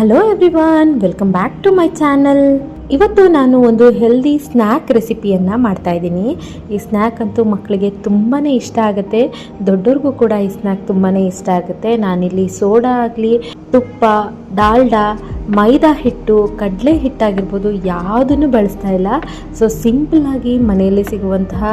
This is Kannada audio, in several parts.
Hello everyone welcome back to my channel ಇವತ್ತು ನಾನು ಒಂದು ಹೆಲ್ದಿ ಸ್ನ್ಯಾಕ್ ರೆಸಿಪಿಯನ್ನು ಮಾಡ್ತಾ ಇದ್ದೀನಿ. ಈ ಸ್ನ್ಯಾಕ್ ಅಂತೂ ಮಕ್ಕಳಿಗೆ ತುಂಬಾ ಇಷ್ಟ ಆಗುತ್ತೆ. ದೊಡ್ಡವ್ರಿಗೂ ಕೂಡ ಈ ಸ್ನ್ಯಾಕ್ ತುಂಬಾ ಇಷ್ಟ ಆಗುತ್ತೆ. ನಾನಿಲ್ಲಿ ಸೋಡಾ ಆಗಲಿ ತುಪ್ಪ, ಡಾಲ್ಡಾ, ಮೈದಾ ಹಿಟ್ಟು, ಕಡಲೆ ಹಿಟ್ಟಾಗಿರ್ಬೋದು, ಯಾವುದನ್ನು ಬಳಸ್ತಾ ಇಲ್ಲ. ಸೊ ಸಿಂಪಲ್ಲಾಗಿ ಮನೆಯಲ್ಲಿ ಸಿಗುವಂತಹ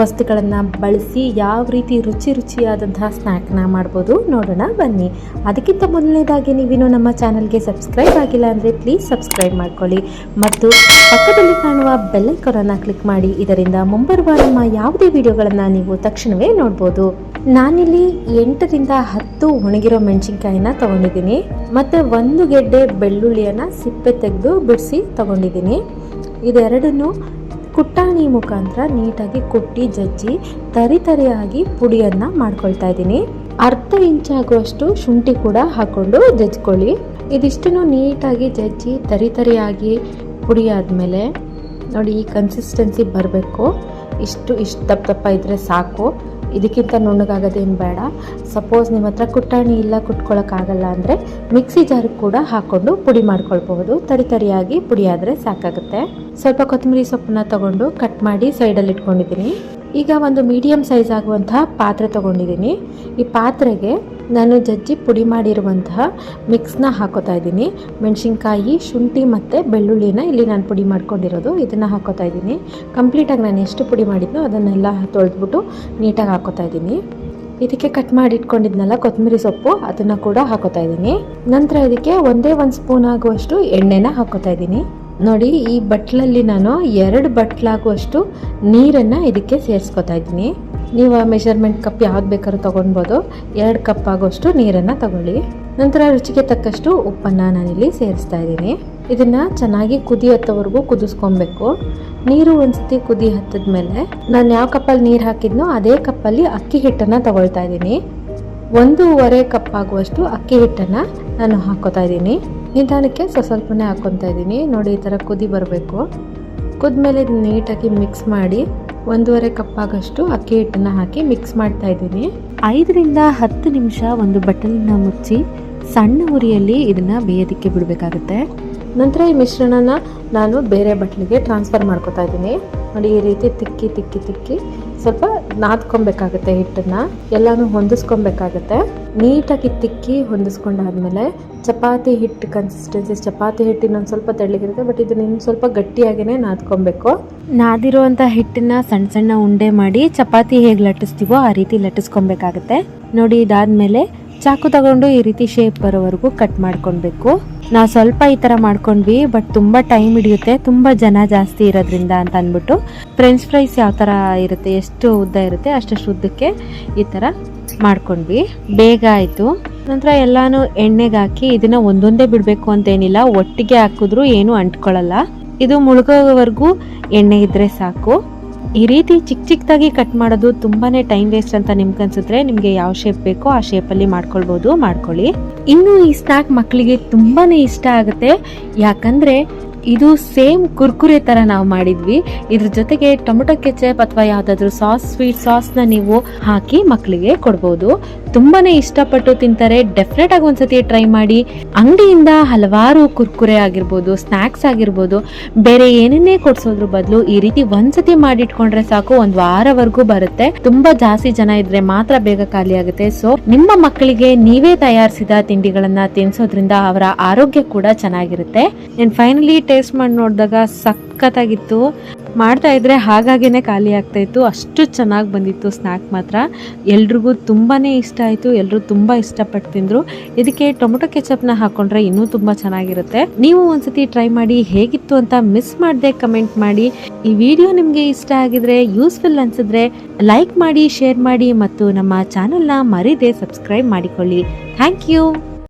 ವಸ್ತುಗಳನ್ನು ಬಳಸಿ ಯಾವ ರೀತಿ ರುಚಿ ರುಚಿಯಾದಂತಹ ಸ್ನ್ಯಾಕ್ನ ಮಾಡ್ಬೋದು ನೋಡೋಣ, ಬನ್ನಿ. ಅದಕ್ಕಿಂತ ಮೊದಲನೇದಾಗಿ ನೀವಿನ್ನು ನಮ್ಮ ಚಾನಲ್ಗೆ ಸಬ್ಸ್ಕ್ರೈಬ್ ಆಗಿಲ್ಲ ಅಂದರೆ ಪ್ಲೀಸ್ ಸಬ್ಸ್ಕ್ರೈಬ್ ಮಾಡ್ಕೊಳ್ಳಿ. ಮತ್ತು ಪಕ್ಕದಲ್ಲಿ ಕಾಣುವ ಬೆಲ್ಲೈಕರನ್ನು ಕ್ಲಿಕ್ ಮಾಡಿ, ಇದರಿಂದ ಮುಂಬರುವ ನಮ್ಮ ಯಾವುದೇ ವಿಡಿಯೋಗಳನ್ನು ನೀವು ತಕ್ಷಣವೇ ನೋಡ್ಬೋದು. ನಾನಿಲ್ಲಿ ಎಂಟರಿಂದ ಹತ್ತು ಒಣಗಿರೋ ಮೆಣಸಿನ್ಕಾಯಿನ ತಗೊಂಡಿದ್ದೀನಿ. ಮತ್ತು ಒಂದು ಗೆಡ್ಡೆ ಬೆಳ್ಳುಳ್ಳಿಯನ್ನು ಸಿಪ್ಪೆ ತೆಗೆದು ಬಿಡಿಸಿ ತಗೊಂಡಿದ್ದೀನಿ. ಇದೆರಡನ್ನು ಕುಟ್ಟಾಣಿ ಮುಖಾಂತರ ನೀಟಾಗಿ ಕುಟ್ಟಿ, ಜಜ್ಜಿ, ತರಿ ತರಿಯಾಗಿ ಪುಡಿಯನ್ನು ಮಾಡ್ಕೊಳ್ತಾ ಇದ್ದೀನಿ. ಅರ್ಧ ಇಂಚಾಗುವಷ್ಟು ಶುಂಠಿ ಕೂಡ ಹಾಕ್ಕೊಂಡು ಜಜ್ಕೊಳ್ಳಿ. ಇದಿಷ್ಟನ್ನು ನೀಟಾಗಿ ಜಜ್ಜಿ, ತರಿ ತರಿಯಾಗಿ ಪುಡಿ ಆದಮೇಲೆ ನೋಡಿ ಈ ಕನ್ಸಿಸ್ಟೆನ್ಸಿ ಬರಬೇಕು. ಇಷ್ಟು ಇಷ್ಟು ದಪ್ಪ ದಪ್ಪ ಇದ್ದರೆ ಸಾಕು. ಇದಕ್ಕಿಂತ ನುಣ್ಣಗಾಗೋದೇನು ಬೇಡ. ಸಪೋಸ್ ನಿಮ್ಮ ಹತ್ರ ಕುಟ್ಟಾಣಿ ಇಲ್ಲ ಕುಟ್ಕೊಳ್ಳೋಕ್ಕಾಗಲ್ಲ ಅಂದರೆ ಮಿಕ್ಸಿ ಜಾರ್ ಕೂಡ ಹಾಕ್ಕೊಂಡು ಪುಡಿ ಮಾಡ್ಕೊಳ್ಬಹುದು. ತರಿ ತರಿಯಾಗಿ ಪುಡಿ ಆದರೆ ಸಾಕಾಗುತ್ತೆ. ಸ್ವಲ್ಪ ಕೊತ್ತಂಬರಿ ಸೊಪ್ಪನ್ನ ತಗೊಂಡು ಕಟ್ ಮಾಡಿ ಸೈಡಲ್ಲಿ ಇಟ್ಕೊಂಡಿದ್ದೀನಿ. ಈಗ ಒಂದು ಮೀಡಿಯಮ್ ಸೈಜ್ ಆಗುವಂತಹ ಪಾತ್ರೆ ತೊಗೊಂಡಿದ್ದೀನಿ. ಈ ಪಾತ್ರೆಗೆ ನಾನು ಜಜ್ಜಿ ಪುಡಿ ಮಾಡಿರುವಂತಹ ಮಿಕ್ಸ್ನ ಹಾಕೋತಾ ಇದ್ದೀನಿ. ಮೆಣಸಿನ್ಕಾಯಿ, ಶುಂಠಿ ಮತ್ತು ಬೆಳ್ಳುಳ್ಳಿನ ಇಲ್ಲಿ ನಾನು ಪುಡಿ ಮಾಡ್ಕೊಂಡಿರೋದು. ಇದನ್ನು ಹಾಕೋತಾ ಇದ್ದೀನಿ. ಕಂಪ್ಲೀಟಾಗಿ ನಾನು ಎಷ್ಟು ಪುಡಿ ಮಾಡಿದ್ನೋ ಅದನ್ನೆಲ್ಲ ತೊಳೆದ್ಬಿಟ್ಟು ನೀಟಾಗಿ ಹಾಕೋತಾ ಇದ್ದೀನಿ. ಇದಕ್ಕೆ ಕಟ್ ಮಾಡಿ ಇಟ್ಕೊಂಡಿದ್ನಲ್ಲ ಕೊತ್ತಂಬರಿ ಸೊಪ್ಪು, ಅದನ್ನು ಕೂಡ ಹಾಕೋತಾ ಇದ್ದೀನಿ. ನಂತರ ಇದಕ್ಕೆ ಒಂದೇ ಒಂದು ಸ್ಪೂನ್ ಆಗುವಷ್ಟು ಎಣ್ಣೆನ ಹಾಕೋತಾ ಇದ್ದೀನಿ. ನೋಡಿ, ಈ ಬಟ್ಲಲ್ಲಿ ನಾನು ಎರಡು ಬಟ್ಲಾಗುವಷ್ಟು ನೀರನ್ನು ಇದಕ್ಕೆ ಸೇರಿಸ್ಕೊತಾ ಇದ್ದೀನಿ. ನೀವು ಆ ಮೆಷರ್ಮೆಂಟ್ ಕಪ್ ಯಾವ್ದು ಬೇಕಾದ್ರೂ ತೊಗೊಳ್ಬೋದು. ಎರಡು ಕಪ್ ಆಗೋಷ್ಟು ನೀರನ್ನು ತಗೊಳ್ಳಿ. ನಂತರ ರುಚಿಗೆ ತಕ್ಕಷ್ಟು ಉಪ್ಪನ್ನು ನಾನಿಲ್ಲಿ ಸೇರಿಸ್ತಾ ಇದ್ದೀನಿ. ಇದನ್ನು ಚೆನ್ನಾಗಿ ಕುದಿ ಹತ್ತೋವರೆಗೂ ಕುದಿಸ್ಕೊಬೇಕು. ನೀರು ಒಂದ್ಸತಿ ಕುದಿ ಹತ್ತದ ಮೇಲೆ ನಾನು ಯಾವ ಕಪ್ಪಲ್ಲಿ ನೀರು ಹಾಕಿದ್ನೋ ಅದೇ ಕಪ್ಪಲ್ಲಿ ಅಕ್ಕಿ ಹಿಟ್ಟನ್ನು ತಗೊಳ್ತಾ ಇದ್ದೀನಿ. ಒಂದೂವರೆ ಕಪ್ ಆಗುವಷ್ಟು ಅಕ್ಕಿ ಹಿಟ್ಟನ್ನು ನಾನು ಹಾಕೋತಾ ಇದ್ದೀನಿ. ನಿಧಾನಕ್ಕೆ ಸ್ವಲ್ಪ ಸ್ವಲ್ಪನೇ ಹಾಕ್ಕೊತಾ ಇದ್ದೀನಿ. ನೋಡಿ ಈ ಥರ ಕುದಿ ಬರಬೇಕು. ಕುದ್ಮೇಲೆ ನೀಟಾಗಿ ಮಿಕ್ಸ್ ಮಾಡಿ ಒಂದೂವರೆ ಕಪ್ ಆಗಷ್ಟು ಅಕ್ಕಿ ಹಿಟ್ಟನ್ನು ಹಾಕಿ ಮಿಕ್ಸ್ ಮಾಡ್ತಾ ಇದ್ದೀನಿ. ಐದರಿಂದ ಹತ್ತು ನಿಮಿಷ ಒಂದು ಬಟ್ಟಲನ್ನ ಮುಚ್ಚಿ ಸಣ್ಣ ಉರಿಯಲ್ಲಿ ಇದನ್ನು ಬೇಯೋದಕ್ಕೆ ಬಿಡಬೇಕಾಗುತ್ತೆ. ನಂತರ ಈ ಮಿಶ್ರಣನ ನಾನು ಬೇರೆ ಬಟ್ಲಿಗೆ ಟ್ರಾನ್ಸ್ಫರ್ ಮಾಡ್ಕೋತಾ ಇದ್ದೀನಿ. ನೋಡಿ ಈ ರೀತಿ ತಿಕ್ಕಿ ತಿಕ್ಕಿ ತಿಕ್ಕಿ ಸ್ವಲ್ಪ ನಾದ್ಕೊಬೇಕಾಗುತ್ತೆ ಹಿಟ್ಟನ್ನು. ಎಲ್ಲನೂ ಹೊಂದಿಸ್ಕೊಬೇಕಾಗತ್ತೆ. ನೀಟಾಗಿ ತಿಕ್ಕಿ ಹೊಂದಿಸ್ಕೊಂಡಾದ್ಮೇಲೆ ಚಪಾತಿ ಹಿಟ್ಟು ಕನ್ಸಿಸ್ಟೆನ್ಸಿ ಚಪಾತಿ ಹಿಟ್ಟಿನ ಒಂದು ಸ್ವಲ್ಪ ತೆಳ್ಳಗಿರುತ್ತೆ ಬಟ್ ಇದನ್ನ ಇನ್ನು ಸ್ವಲ್ಪ ಗಟ್ಟಿಯಾಗೇ ನಾದ್ಕೊಬೇಕು. ನಾದಿರುವಂಥ ಹಿಟ್ಟನ್ನ ಸಣ್ಣ ಸಣ್ಣ ಉಂಡೆ ಮಾಡಿ ಚಪಾತಿ ಹೇಗೆ ಲಟ್ಟಿಸ್ತೀವೋ ಆ ರೀತಿ ಲಟ್ಟಿಸ್ಕೊಬೇಕಾಗತ್ತೆ. ನೋಡಿ, ಇದಾದ್ಮೇಲೆ ಚಾಕು ತಗೊಂಡು ಈ ರೀತಿ ಶೇಪ್ ಬರೋವರೆಗೂ ಕಟ್ ಮಾಡ್ಕೊಳ್ಬೇಕು. ನಾವು ಸ್ವಲ್ಪ ಈ ಥರ ಮಾಡ್ಕೊಂಡ್ವಿ ಬಟ್ ತುಂಬ ಟೈಮ್ ಹಿಡಿಯುತ್ತೆ, ತುಂಬ ಜನ ಜಾಸ್ತಿ ಇರೋದ್ರಿಂದ ಅಂತ ಅಂದ್ಬಿಟ್ಟು. ಫ್ರೆಂಚ್ ಫ್ರೈಸ್ ಯಾವ ಥರ ಇರುತ್ತೆ, ಎಷ್ಟು ಉದ್ದ ಇರುತ್ತೆ, ಅಷ್ಟಷ್ಟು ಉದ್ದಕ್ಕೆ ಈ ಥರ ಮಾಡ್ಕೊಂಡ್ವಿ. ಬೇಗ ಆಯಿತು. ನಂತರ ಎಲ್ಲಾನು ಎಣ್ಣೆಗೆ ಹಾಕಿ ಇದನ್ನ ಒಂದೊಂದೇ ಬಿಡಬೇಕು ಅಂತೇನಿಲ್ಲ, ಒಟ್ಟಿಗೆ ಹಾಕಿದ್ರು ಏನು ಅಂಟ್ಕೊಳ್ಳಲ್ಲ ಇದು ಮುಳುಗೋವರೆಗೂ ಎಣ್ಣೆ ಇದ್ರೆ ಸಾಕು. ಈ ರೀತಿ ಚಿಕ್ಕ ಚಿಕ್ಕದಾಗಿ ಕಟ್ ಮಾಡೋದು ತುಂಬಾನೇ ಟೈಮ್ ವೇಸ್ಟ್ ಅಂತ ನಿಮ್ಗೆ ಅನ್ಸಿದ್ರೆ ನಿಮಗೆ ಯಾವ ಶೇಪ್ ಬೇಕೋ ಆ ಶೇಪಲ್ಲಿ ಮಾಡ್ಕೊಳ್ಬೋದು, ಮಾಡ್ಕೊಳ್ಳಿ. ಇನ್ನು ಈ ಸ್ನ್ಯಾಕ್ ಮಕ್ಕಳಿಗೆ ತುಂಬಾನೇ ಇಷ್ಟ ಆಗುತ್ತೆ. ಯಾಕಂದ್ರೆ ಇದು ಸೇಮ್ ಕುರ್ಕುರೆ ತರ ನಾವು ಮಾಡಿದ್ವಿ. ಇದ್ರ ಜೊತೆಗೆ ಟೊಮೆಟೊ ಕೆಚಪ್ ಅಥವಾ ಯಾವ್ದಾದ್ರು ಸಾಸ್ ಸ್ವೀಟ್ ಸಾಸ್ನ ನೀವು ಹಾಕಿ ಮಕ್ಕಳಿಗೆ ಕೊಡ್ಬೋದು. ತುಂಬಾನೇ ಇಷ್ಟಪಟ್ಟು ತಿಂತಾರೆ. ಡೆಫಿನೆಟ್ ಆಗಿ ಒಂದ್ಸತಿ ಟ್ರೈ ಮಾಡಿ. ಅಂಗಡಿಯಿಂದ ಹಲವಾರು ಕುರ್ಕುರೆ ಆಗಿರ್ಬೋದು ಸ್ನ್ಯಾಕ್ಸ್ ಆಗಿರ್ಬೋದು, ಬೇರೆ ಏನನ್ನೇ ಕೊಡ್ಸೋದ್ರ ಬದಲು ಈ ರೀತಿ ಒಂದ್ಸತಿ ಮಾಡಿಟ್ಕೊಂಡ್ರೆ ಸಾಕು, ಒಂದ್ ವಾರವರೆಗೂ ಬರುತ್ತೆ. ತುಂಬಾ ಜಾಸ್ತಿ ಜನ ಇದ್ರೆ ಮಾತ್ರ ಬೇಗ ಖಾಲಿ ಆಗುತ್ತೆ. ಸೊ ನಿಮ್ಮ ಮಕ್ಕಳಿಗೆ ನೀವೇ ತಯಾರಿಸಿದ ತಿಂಡಿಗಳನ್ನ ತಿನ್ಸೋದ್ರಿಂದ ಅವರ ಆರೋಗ್ಯ ಕೂಡ ಚೆನ್ನಾಗಿರುತ್ತೆ. ಫೈನಲಿ ಟೇಸ್ಟ್ ಮಾಡಿ ನೋಡಿದಾಗ ಸಖತ್ತಾಗಿತ್ತು. ಮಾಡ್ತಾ ಇದ್ರೆ ಹಾಗಾಗೇನೆ ಖಾಲಿ ಆಗ್ತಾ ಇತ್ತು. ಅಷ್ಟು ಚೆನ್ನಾಗಿ ಬಂದಿತ್ತು ಸ್ನ್ಯಾಕ್ ಮಾತ್ರ. ಎಲ್ರಿಗೂ ತುಂಬಾ ಇಷ್ಟ ಆಯಿತು. ಎಲ್ಲರೂ ತುಂಬ ಇಷ್ಟಪಟ್ಟು ತಿಂದರು. ಇದಕ್ಕೆ ಟೊಮೊಟೊ ಕೆಚಪ್ನ ಹಾಕೊಂಡ್ರೆ ಇನ್ನೂ ತುಂಬ ಚೆನ್ನಾಗಿರುತ್ತೆ. ನೀವು ಒಂದ್ಸತಿ ಟ್ರೈ ಮಾಡಿ ಹೇಗಿತ್ತು ಅಂತ ಮಿಸ್ ಮಾಡದೆ ಕಮೆಂಟ್ ಮಾಡಿ. ಈ ವಿಡಿಯೋ ನಿಮಗೆ ಇಷ್ಟ ಆಗಿದ್ರೆ ಯೂಸ್ಫುಲ್ ಅನ್ಸಿದ್ರೆ ಲೈಕ್ ಮಾಡಿ ಶೇರ್ ಮಾಡಿ ಮತ್ತು ನಮ್ಮ ಚಾನಲ್ನ ಮರೀದೇ ಸಬ್ಸ್ಕ್ರೈಬ್ ಮಾಡಿಕೊಳ್ಳಿ. Thank you